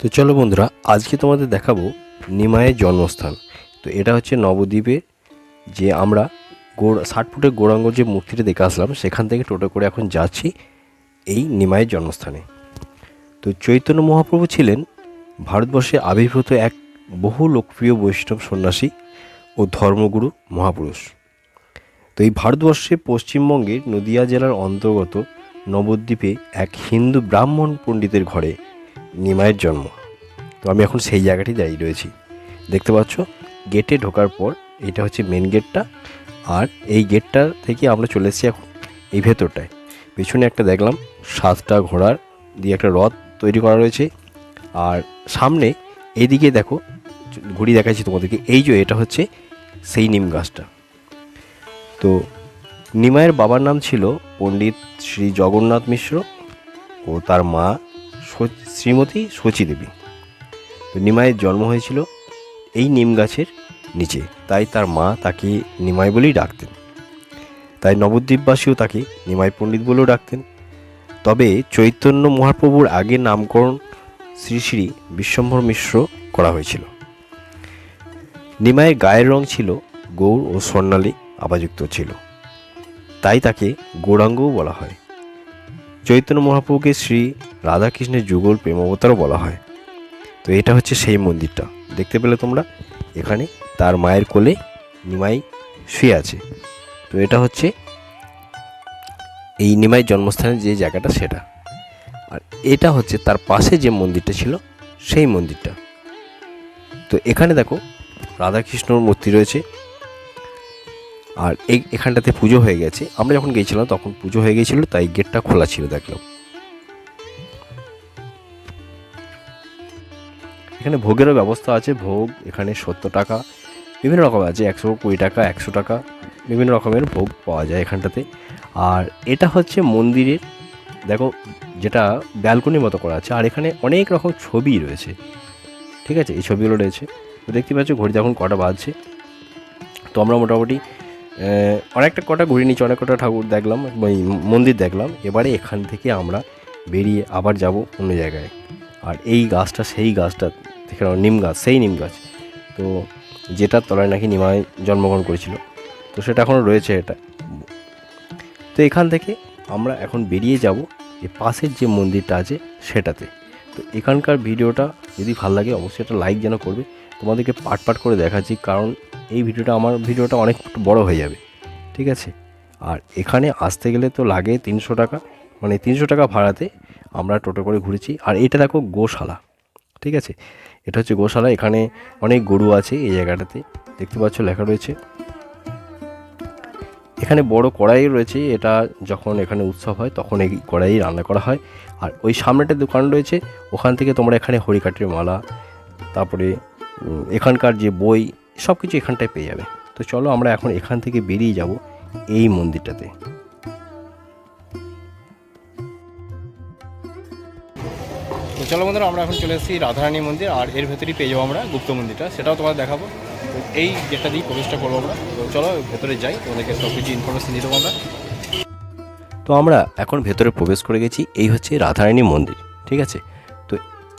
তো চলো বন্ধুরা, আজকে তোমাদের দেখাবো নিমায়ের জন্মস্থান। তো এটা হচ্ছে নবদ্বীপে যে আমরা গোড়, ষাট ফুটের গৌরাঙ্গ যে মূর্তিটা দেখে আসলাম, সেখান থেকে টোটো করে এখন যাচ্ছি এই নিমায়ের জন্মস্থানে। তো চৈতন্য মহাপ্রভু ছিলেন ভারতবর্ষে আবির্ভূত এক বহু লোকপ্রিয় বৈষ্ণব সন্ন্যাসী ও ধর্মগুরু মহাপুরুষ। তো এই ভারতবর্ষে পশ্চিমবঙ্গের নদিয়া জেলার অন্তর্গত নবদ্বীপে এক হিন্দু ব্রাহ্মণ পণ্ডিতের ঘরে নিমায়ের জন্ম। তো আমি এখন সেই জায়গাটি দাঁড়িয়ে রয়েছি। দেখতে পাচ্ছ গেটে ঢোকার পর এটা হচ্ছে মেন গেটটা আর এই গেটটা থেকে আমরা চলে এসেছি এখন এই ভেতরটায়। পেছনে একটা দেখলাম, সাতটা ঘোড়ার দিয়ে একটা রথ তৈরি করা রয়েছে। আর সামনে এইদিকে দেখো ঘুড়ি দেখাচ্ছি তোমাদেরকে, এই যে এটা হচ্ছে সেই নিম গাছটা। তো নিমায়ের বাবার নাম ছিল পণ্ডিত শ্রী জগন্নাথ মিশ্র ও তার মা শ্রীমতী শচী দেবী। তো নিমায়ের জন্ম হয়েছিল এই নিম গাছের নিচে। তাই তার মা তাকে নিমাই বলেই ডাকতেন। তাই নবদ্বীপবাসীও তাকে নিমাই পণ্ডিত বলেও ডাকতেন। তবে চৈতন্য মহাপ্রভুর আগে নামকরণ শ্রী শ্রী বিশ্বম্ভর মিশ্র করা হয়েছিল। নিমায়ের গায়ের রং ছিল গৌর ও স্বর্ণালী আবাযুক্ত ছিল। তাই তাকে গৌরাঙ্গও বলা হয়। চৈতন্য মহাপ্রভুকে শ্রী রাধাকৃষ্ণের যুগল প্রেমাবতারও বলা হয়। তো এটা হচ্ছে সেই মন্দিরটা। দেখতে পেলে তোমরা? এখানে তার মায়ের কোলে নিমাই শুয়ে আছে। তো এটা হচ্ছে এই নিমাই জন্মস্থানের যে জায়গাটা সেটা। আর এটা হচ্ছে তার পাশে যে মন্দিরটা ছিল, সেই মন্দিরটা। তো এখানে দেখো, রাধাকৃষ্ণর মূর্তি রয়েছে। আর এই এখানটাতে পুজো হয়ে গেছে। আমরা যখন গিয়েছিলাম তখন পুজো হয়ে গিয়েছিল তাই গেটটা খোলা ছিল, দেখলাম। এখানে ভোগেরও ব্যবস্থা আছে, ভোগ, এখানে সত্তর টাকা, বিভিন্ন রকম আছে, একশো কুড়ি টাকা, একশো টাকা, বিভিন্ন রকমের ভোগ পাওয়া যায় এখানটাতে। আর এটা হচ্ছে মন্দিরের, দেখো, যেটা ব্যালকনির মতো করা আছে, আর এখানে অনেক রকম ছবি রয়েছে, ঠিক আছে? এই ছবিগুলো রয়েছে। তো দেখতে পাচ্ছ, ঘড়ি এখন কটা বাজছে, তো আমরা মোটামুটি অনেকটা কটা ঘুরে নিচ্ছি অনেক কটা ঠাকুর দেখলাম, ওই মন্দির দেখলাম, এবারে এখান থেকে আমরা বেরিয়ে আবার যাব অন্য জায়গায়। আর এই গাছটা, সেই গাছটা দেখে নিম গাছ, সেই নিম গাছ। তো যেটার তলায় নাকি নিমায় জন্মগ্রহণ করেছিল, তো সেটা এখনও রয়েছে এটা। তো এখান থেকে আমরা এখন বেরিয়ে যাব যে পাশের যে মন্দিরটা আছে সেটাতে। তো এখানকার ভিডিওটা যদি ভালো লাগে অবশ্যই একটা লাইক যেন করবে। তোমাদেরকে পাট পাট করে দেখাচ্ছি, কারণ এই ভিডিওটা আমার, ভিডিওটা অনেক বড় হয়ে যাবে। ঠিক আছে? আর এখানে আসতে গেলে তো লাগে তিনশো টাকা মানে তিনশো টাকা ভাড়াতে আমরা টোটো করে ঘুরেছি। আর এটা দেখো গোশালা। ঠিক আছে? এটা হচ্ছে গোশালা, এখানে অনেক গরু আছে এই জায়গাটাতে। দেখতে পাচ্ছ লেখা রয়েছে। এখানে বড় কড়াই রয়েছে, এটা যখন এখানে উৎসব হয় তখন এই কড়াই রান্না করা হয়। আর ওই সামনেটা দোকান রয়েছে, ওখান থেকে তোমরা এখানে হরিকাঠের মালা, তারপরে এখানকার যে বই সব কিছু এখানটায় পেয়ে যাবে। তো চলো আমরা এখন এখান থেকে বেরিয়ে যাব এই মন্দিরটাতে। চলো বন্ধুরা, আমরা এখন চলে এসেছি রাধারানী মন্দির, আর এর ভেতরেই পেয়ে যাব আমরা গুপ্ত মন্দিরটা। সেটাও তোমাদের দেখাবো। এই যেটা দিয়ে প্রবেশটা করব আমরা। তো চলো, ভেতরে যাই, তোমাদেরকে সব কিছু ইনফরমেশন দিয়ে দেবো আমরা। তো আমরা এখন ভেতরে প্রবেশ করে গেছি, এই হচ্ছে রাধারানী মন্দির, ঠিক আছে? তো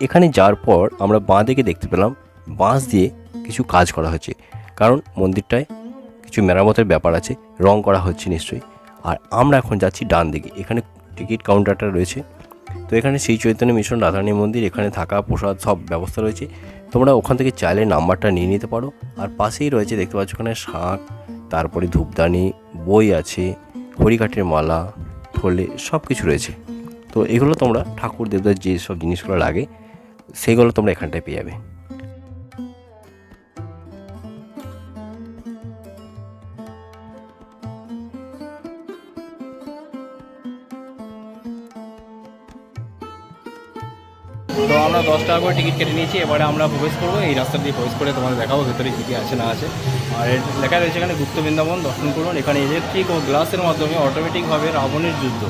এখানে যাওয়ার পর আমরা বাঁ দিকে দেখতে পেলাম, বাঁশ দিয়ে কিছু কাজ করা হয়েছে। কারণ মন্দিরটায় কিছু মেরামতের ব্যাপার আছে, রং করা হচ্ছে নিশ্চয়ই। আর আমরা এখন যাচ্ছি ডান দিকে, এখানে টিকিট কাউন্টারটা রয়েছে। তো এখানে শ্রী চৈতন্য মিশন, রাধারানী মন্দির, এখানে থাকা, প্রসাদ সব ব্যবস্থা রয়েছে। তোমরা ওখান থেকে চাইলে নাম্বারটা নিয়ে নিতে পারো। আর পাশেই রয়েছে, দেখতে পাচ্ছ ওখানে শাঁখ, তারপরে ধূপদানি, বই আছে, হরিকাঠের মালা, থলে সব কিছু রয়েছে। তো এগুলো তোমরা ঠাকুর দেবতার যেসব জিনিসগুলো লাগে সেগুলো তোমরা এখানটায় পেয়ে যাবে। তো আমরা দশ টাকা করে টিকিট কেটে নিয়েছি, এবারে আমরা প্রবেশ করব, এই রাস্তা দিয়ে প্রবেশ করে তোমাদের দেখাবো ভেতরে কী কী আছে না আছে। আর লেখা রয়েছে এখানে গুপ্ত বৃন্দাবন, দর্শন করুন। এখানে ইলেকট্রিক ও গ্লাসের মাধ্যমে অটোমেটিকভাবে রাবণের যুদ্ধ।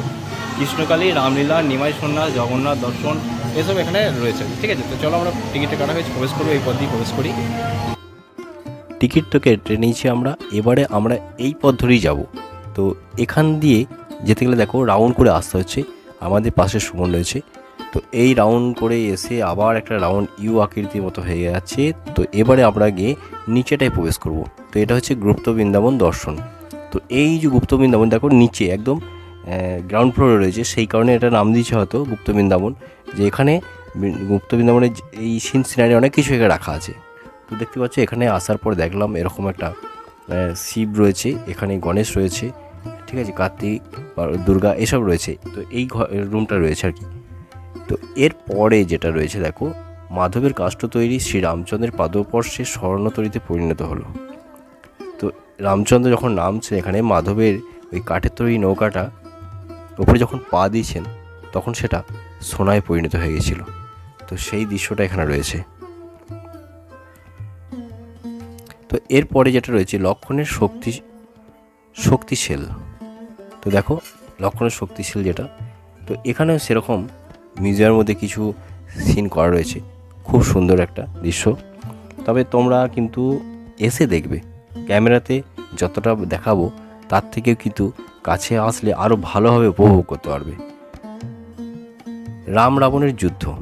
কৃষ্ণকালী, রামলীলা, নিমাই সন্ন্যাস, জগন্নাথ দর্শন, এসব এখানে রয়েছে। ঠিক আছে, তো চলো আমরা টিকিটটা কাটা হয়েছে, প্রবেশ করব, এই পথ দিয়ে প্রবেশ করি। টিকিট তো কেটে নিয়েছি আমরা, এবারে আমরা এই পথ ধরেই যাব। তো এখান দিয়ে যেতে গেলে দেখো রাউন্ড করে আসতে হচ্ছে। আমাদের পাশে সুমন রয়েছে। তো এই রাউন্ড করে এসে আবার একটা রাউন্ড ইউ আকৃতির মতো হয়ে যাচ্ছে। তো এবারে আমরা গিয়ে নিচেটায় প্রবেশ করব। তো এটা হচ্ছে গুপ্ত বৃন্দাবন দর্শন। তো এই যে গুপ্ত বৃন্দাবন, দেখো নিচে একদম গ্রাউন্ড ফ্লোরে রয়েছে, সেই কারণে এটা নাম দিয়েছে হয়তো গুপ্ত বৃন্দাবন, যে এখানে গুপ্ত বৃন্দাবনের এই সিন সিনারি অনেক কিছু এখানে রাখা আছে। তো দেখতে পাচ্ছ, এখানে আসার পর দেখলাম এরকম একটা শিব রয়েছে, এখানে গণেশ রয়েছে, ঠিক আছে, কার্তিক দুর্গা এসব রয়েছে। তো এই রুমটা রয়েছে আর কি। তো এর পরে যেটা রয়েছে, দেখো, মাধবের কাষ্ঠ তৈরি শ্রী রামচন্দ্রের পাদস্পর্শে স্বর্ণতরীতে পরিণত হলো। তো রামচন্দ্র যখন নামছে এখানে, মাধবের ওই কাঠের তৈরি নৌকাটা ওপরে যখন পা দিয়েছেন, তখন সেটা সোনায় পরিণত হয়ে গেছিল। তো সেই দৃশ্যটা এখানে রয়েছে। তো এরপরে যেটা রয়েছে, লক্ষণের শক্তি, শক্তিশীল। তো দেখো, লক্ষণের শক্তিশীল যেটা। তো এখানেও সেরকম মিউজিয়ামের মধ্যে কিছু সিন করা রয়েছে। খুব সুন্দর একটা দৃশ্য। তবে তোমরা কিন্তু এসে দেখবে, ক্যামেরাতে যতটা দেখাবো, তার থেকেও কিন্তু কাছে আসলে আরও ভালোভাবে উপভোগ করতে পারবে। রাম রাবণের যুদ্ধ,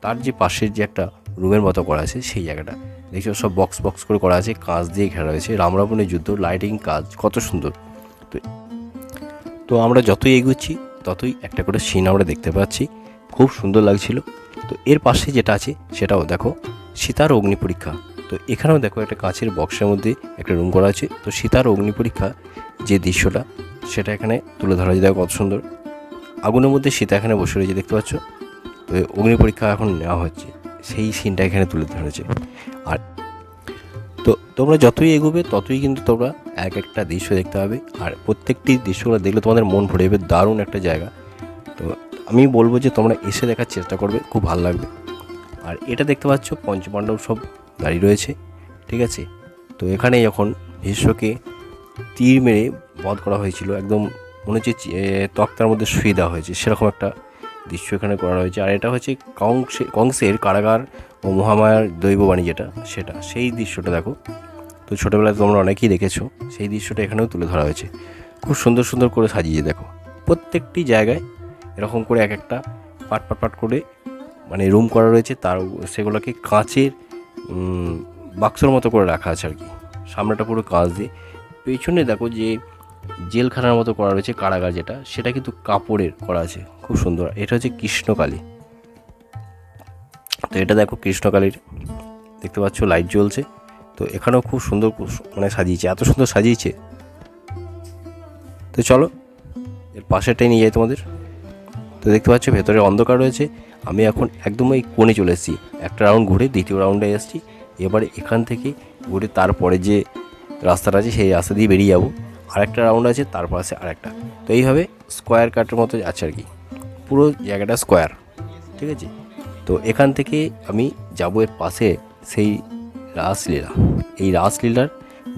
তার যে পাশের যে একটা রুমের মতো করা আছে, সেই জায়গাটা। দেখছ, সব বক্স বক্স করে করা আছে, কাঁচ দিয়ে ঘেরা রয়েছে। রাম রাবণের যুদ্ধ লাইটিং কাজ, কত সুন্দর। তো তো আমরা যতই এগুচ্ছি, ততই একটা করে সিন আমরা দেখতে পাচ্ছি। খুব সুন্দর লাগছিল। তো এর পাশে যেটা আছে, সেটাও দেখো, সীতার অগ্নি পরীক্ষা। তো এখানেও দেখো একটা কাঁচের বক্সের মধ্যে একটা রুম করা আছে। তো সীতার অগ্নি পরীক্ষা যে দৃশ্যটা, সেটা এখানে তুলে ধরা যায়। কত সুন্দর। আগুনের মধ্যে সীতা এখানে বসে রয়েছে, দেখতে পাচ্ছ? তো অগ্নি পরীক্ষা এখন নেওয়া হচ্ছে। সেই সিনটা এখানে তুলে ধরেছে আর তো তোমরা যতই এগোবে, ততই কিন্তু তোমরা এক একটা দৃশ্য দেখতে পাবে। আর প্রত্যেকটি দৃশ্যগুলো দেখলে তোমাদের মন ভরে যাবে। দারুণ একটা জায়গা। তো আমি বলব যে তোমরা এসে দেখার চেষ্টা করবে, খুব ভালো লাগবে। আর এটা দেখতে পাচ্ছ, পঞ্চপাণ্ডব সব দাঁড়িয়ে রয়েছে, ঠিক আছে? তো এখানে যখন ভীষ্মকে তীর মেরে বধ করা হয়েছিল, একদম মনে হচ্ছে তক্তার মধ্যে শুয়ে দেওয়া হয়েছে, সেরকম একটা দৃশ্য এখানে করা হয়েছে। আর এটা হচ্ছে কংসে, কংসের কারাগার ও মহামায়ার দৈববাণী যেটা, সেটা। সেই দৃশ্যটা দেখো। তো ছোটোবেলায় তোমরা অনেকেই দেখেছ, সেই দৃশ্যটা এখানেও তুলে ধরা হয়েছে। খুব সুন্দর সুন্দর করে সাজিয়ে দেখো। প্রত্যেকটি জায়গায় এরকম করে এক একটা পাট পাট পাট করে মানে রুম করা রয়েছে। তার সেগুলোকে কাঁচের বাক্সর মতো করে রাখা আছে আর কি। সামনেটা পুরো কাঁচ দিয়ে। পেছনে দেখো যে জেলখানার মতো করা রয়েছে কারাগার যেটা। সেটা কিন্তু কাপড়ের করা আছে। খুব সুন্দর। এটা হচ্ছে কৃষ্ণকালী। তো এটা দেখো কৃষ্ণকালীর। দেখতে পাচ্ছ লাইট জ্বলছে। তো এখানেও খুব সুন্দর মানে সাজিয়েছে। এত সুন্দর সাজিয়েছে। তো চলো, এর পাশেরটাই নিয়ে যাই তোমাদের। তো দেখতে পাচ্ছ, ভেতরে অন্ধকার রয়েছে। আমি এখন একদম এই কোণে চলে এসেছি। একটা রাউন্ড ঘুরে দ্বিতীয় রাউন্ডে এসেছি। এবারে এখান থেকে ঘুরে তারপরে যে রাস্তাটা আছে, সেই রাস্তা দিয়ে বেরিয়ে যাব। আরেকটা রাউন্ড আছে, তার পাশে আরেকটা। তো এইভাবে স্কোয়ার কাটের মতো আছে আর কি। পুরো জায়গাটা স্কোয়ার ঠিক আছে? তো এখান থেকে আমি যাব এর পাশে সেই রাসলীলা এই রাসলীলার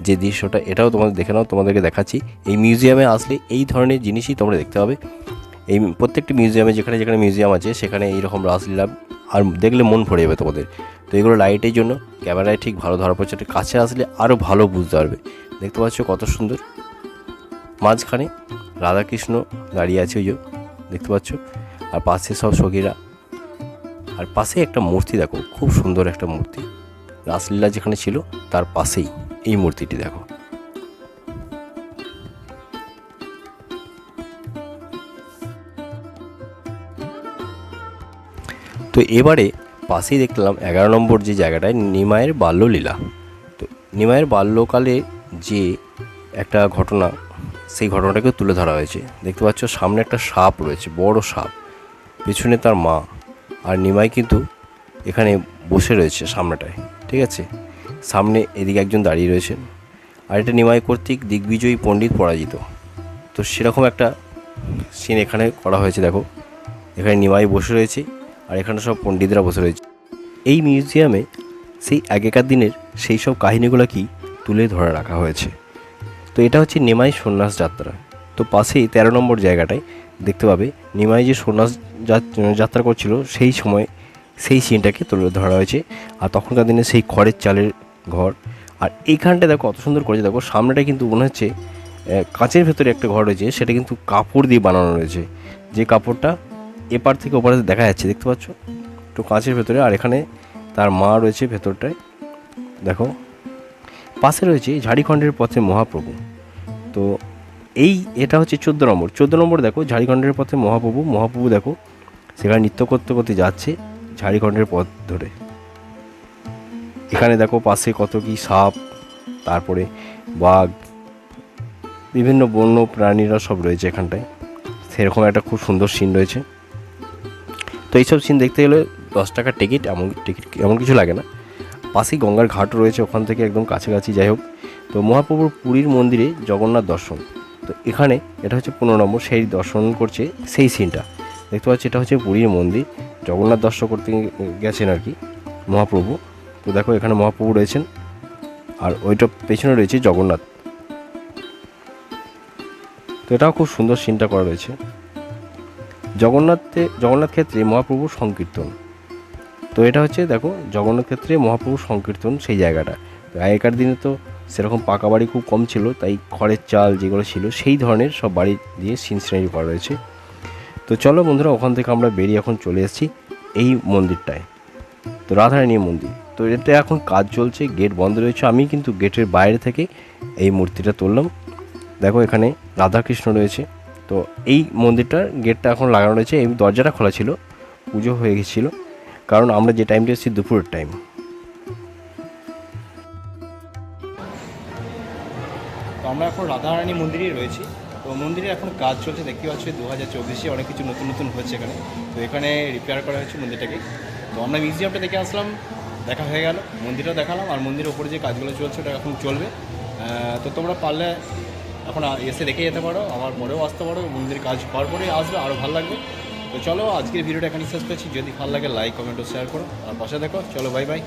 যে দৃশ্যটা, এটাও তোমাদের দেখে নাও, তোমাদেরকে দেখাচ্ছি। এই মিউজিয়ামে আসলে এই ধরনের জিনিসই তোমরা দেখতে পাবে। এই প্রত্যেকটি মিউজিয়ামে যেখানে যেখানে মিউজিয়াম আছে, সেখানে এইরকম রাসলীলা আর দেখলে মন ভরে যাবে তোমাদের। তো এগুলো লাইটের জন্য ক্যামেরায় ঠিক ভালো ধরা পড়ছে, একটু কাছে আসলে আরও ভালো বুঝতে পারবে। দেখতে পাচ্ছ কত সুন্দর। মাঝখানে রাধাকৃষ্ণ দাঁড়িয়ে আছে ওই দেখতে পাচ্ছ? আর পাশে সব সখীরা। আর পাশে একটা মূর্তি দেখো, খুব সুন্দর একটা মূর্তি। রাসলীলা যেখানে ছিল, তার পাশেই এই মূর্তিটি দেখো। তো এবারে পাশেই দেখলাম এগারো নম্বর যে জায়গাটায় নিমায়ের বাল্যলীলা। তো নিমায়ের বাল্যকালে যে একটা ঘটনা, সেই ঘটনাটাকে তুলে ধরা হয়েছে। দেখতে পাচ্ছ সামনে একটা সাপ রয়েছে, বড় সাপ। পেছনে তার মা আর নিমাই কিন্তু এখানে বসে রয়েছে সামনেটায়, ঠিক আছে? সামনে এদিকে একজন দাঁড়িয়ে রয়েছেন। আর এটা নিমাই কর্তৃক দিগ্বিজয়ী পণ্ডিত পরাজিত। তো সেরকম একটা সিন এখানে করা হয়েছে, দেখো। এখানে নিমাই বসে রয়েছে। আর এখানে সব পণ্ডিতরা বসে রয়েছে। এই মিউজিয়ামে সেই আগেকার দিনের সেই সব কাহিনীগুলো কি তুলে ধরে রাখা হয়েছে। তো এটা হচ্ছে নেমাই সন্ন্যাস যাত্রা। তো পাশেই তেরো নম্বর জায়গাটায় দেখতে পাবে, নিমাই যে সন্ন্যাস যাত- যাত্রা করছিল সেই সময় সেই সিনটাকে তুলে ধরা হয়েছে। আর তখনকার দিনে সেই খড়ের চালের ঘর। আর এইখানটা দেখো অত সুন্দর করেছে। দেখো সামনেটা কিন্তু মনে হচ্ছে কাঁচের ভেতরে একটা ঘর রয়েছে, সেটা কিন্তু কাপড় দিয়ে বানানো রয়েছে। যে কাপড়টা এপার থেকে ওপারে দেখা যাচ্ছে, দেখতে পাচ্ছ? একটু কাঁচের ভেতরে, আর এখানে তার মা রয়েছে ভেতরটায়। দেখো, পাশে রয়েছে ঝাড়িখণ্ডের পথে মহাপ্রভু। তো এই, এটা হচ্ছে চোদ্দ নম্বর। চোদ্দ নম্বর দেখো, ঝাড়িখণ্ডের পথে মহাপ্রভু। মহাপ্রভু দেখো, সেখানে নৃত্য করতে করতে যাচ্ছে ঝাড়িখণ্ডের পথ ধরে। এখানে দেখো, পাশে কত কি সাপ, তারপরে বাঘ, বিভিন্ন বন্য প্রাণীরা সব রয়েছে এখানটায়। সেরকম একটা খুব সুন্দর সিন রয়েছে। তো এইসব সিন দেখতে গেলে দশ টাকার টিকিট এমন টিকিট এমন কিছু লাগে না। পাশেই গঙ্গার ঘাট রয়েছে, ওখান থেকে একদম কাছাকাছি, যাই হোক। তো মহাপ্রভুর পুরীর মন্দিরে জগন্নাথ দর্শন। তো এখানে এটা হচ্ছে পনেরো নম্বর, সেই দর্শন করছে সেই সিনটা দেখতে পাচ্ছি এটা হচ্ছে পুরীর মন্দির। জগন্নাথ দর্শন করতে গেছেন আর কি মহাপ্রভু। তো দেখো এখানে মহাপ্রভু রয়েছেন, আর ওইটা পেছনে রয়েছে জগন্নাথ। তো এটাও খুব সুন্দর সিনটা করা রয়েছে। জগন্নাথে, জগন্নাথ ক্ষেত্রে মহাপ্রভুর সংকীর্তন। তো এটা হচ্ছে, দেখো, জগন্নাথ ক্ষেত্রে মহাপ্রভুর সংকীর্তন সেই জায়গাটা। তো আগেকার দিনে তো সেরকম পাকা বাড়ি খুব কম ছিল, তাই খড়ের চাল যেগুলো ছিল, সেই ধরনের সব বাড়ি দিয়ে সিন সিনারি করা রয়েছে। তো চলো বন্ধুরা, ওখান থেকে আমরা বেরিয়ে এখন চলে এসেছি এই মন্দিরটায়। তো রাধারানী মন্দির। তো এটা এখন কাজ চলছে, গেট বন্ধ রয়েছে। আমি কিন্তু গেটের বাইরে থেকে এই মূর্তিটা তুললাম। দেখো এখানে রাধাকৃষ্ণ রয়েছে। তো এই মন্দিরটার গেটটা এখন লাগানো রয়েছে, এই দরজাটা খোলা ছিল, পুজো হয়ে গেছিল। কারণ আমরা যে টাইমটা এসেছি দুপুরের টাইম তো আমরা এখন রাধারানী মন্দিরেই রয়েছি। তো মন্দিরে এখন কাজ চলছে, দেখতে পাচ্ছি দু হাজার চব্বিশে অনেক কিছু নতুন নতুন হচ্ছে এখানে। তো এখানে রিপেয়ার করা হয়েছে মন্দিরটাকে। তো আমরা মিউজিয়ামটা দেখে আসলাম, দেখা হয়ে গেল মন্দিরটা দেখালাম, আর মন্দিরের ওপরে যে কাজগুলো চলছে, ওটা এখন চলবে। তো তোমরা পারলে এখন এসে দেখে যেতে পারো, আমার পরেও আসতে পারো মন্দিরের কাজ হওয়ার পরে আসবে আরও ভালো লাগবে। তো চলো, আজকের ভিডিওটা এখানে শেষ করছি। যদি ভালো লাগে লাইক কমেন্ট ও শেয়ার করো। আর পাশে দেখো, চলো বাই বাই